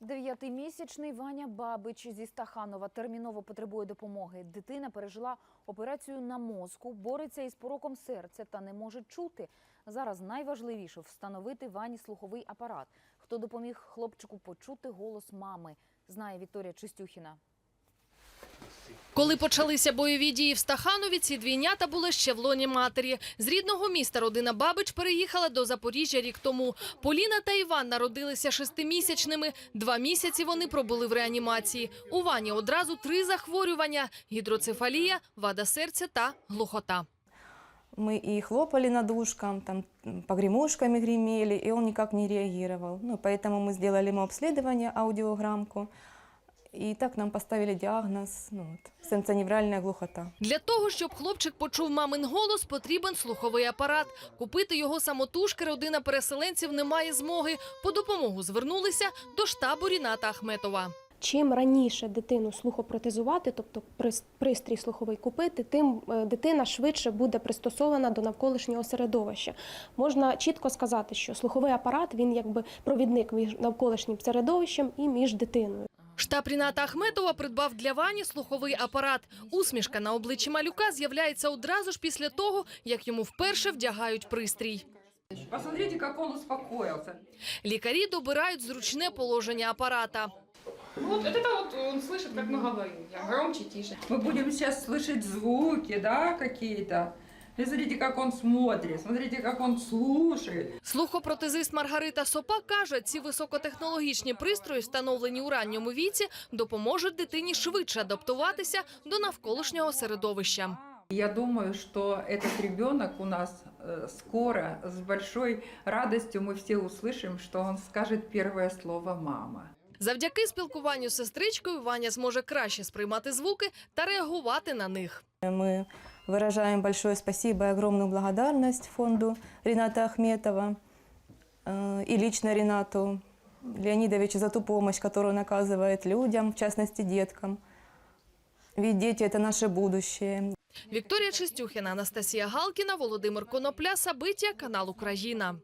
Дев'ятимісячний Ваня Бабич зі Стаханова терміново потребує допомоги. Дитина пережила операцію на мозку, бореться із пороком серця та не може чути. Зараз найважливіше встановити Вані слуховий апарат. Хто допоміг хлопчику почути голос мами, знає Вікторія Чистюхіна. Коли почалися бойові дії в Стаханові, ці двійнята були ще в лоні матері. З рідного міста родина Бабич переїхала до Запоріжжя рік тому. Поліна та Іван народилися шестимісячними. Два місяці вони пробули в реанімації. У Вані одразу три захворювання – гідроцефалія, вада серця та глухота. Мы и хлопали над ушком, там м, погремушками гремели, и он никак не реагировал. Ну, поэтому мы сделали ему обследование, аудиограммку, и так нам поставили диагноз, ну, вот, сенсоневральная глухота. Для того, щоб хлопчик почув мамин голос, потрібен слуховий апарат. Купити його самотужки родина переселенців не має змоги. По допомогу звернулися до штабу Ріната Ахметова. Чим раніше дитину слухопротезувати, тобто прис- пристрій слуховий купити, тим е, дитина швидше буде пристосована до навколишнього середовища. Можна чітко сказати, що слуховий апарат він якби провідник між навколишнім середовищем і між дитиною. Штаб Ріната Ахметова придбав для Вані слуховий апарат. Усмішка на обличчі малюка з'являється одразу ж після того, як йому вперше вдягають пристрій. Посмотрите, как он успокоился. Лікарі добирають зручне положення апарата. Вот это вот он слышит, как мы говорим. Я громче, тише. Мы будем сейчас слышать звуки, да, какие-то. И смотрите, как он смотрит, смотрите, как он слушает. Слухопротезист Маргарита Сопа каже, ці високотехнологічні пристрої, встановлені у ранньому віці, допоможуть дитині швидше адаптуватися до навколишнього середовища. Я думаю, что этот ребенок у нас э, скоро с большой радостью мы все услышим, что он скажет первое слово «мама». Завдяки спілкуванню з сестричкою Ваня зможе краще сприймати звуки та реагувати на них. Мы выражаем большое спасибо и огромную благодарность фонду Рената Ахметова э, и лично Ренату Леонидовичу за ту помощь, которую он оказывает людям, в частности деткам. Ведь дети – это наше будущее. Вікторія Чистюхіна, Анастасія Галкіна, Володимир Конопля, Сабиття, канал Україна.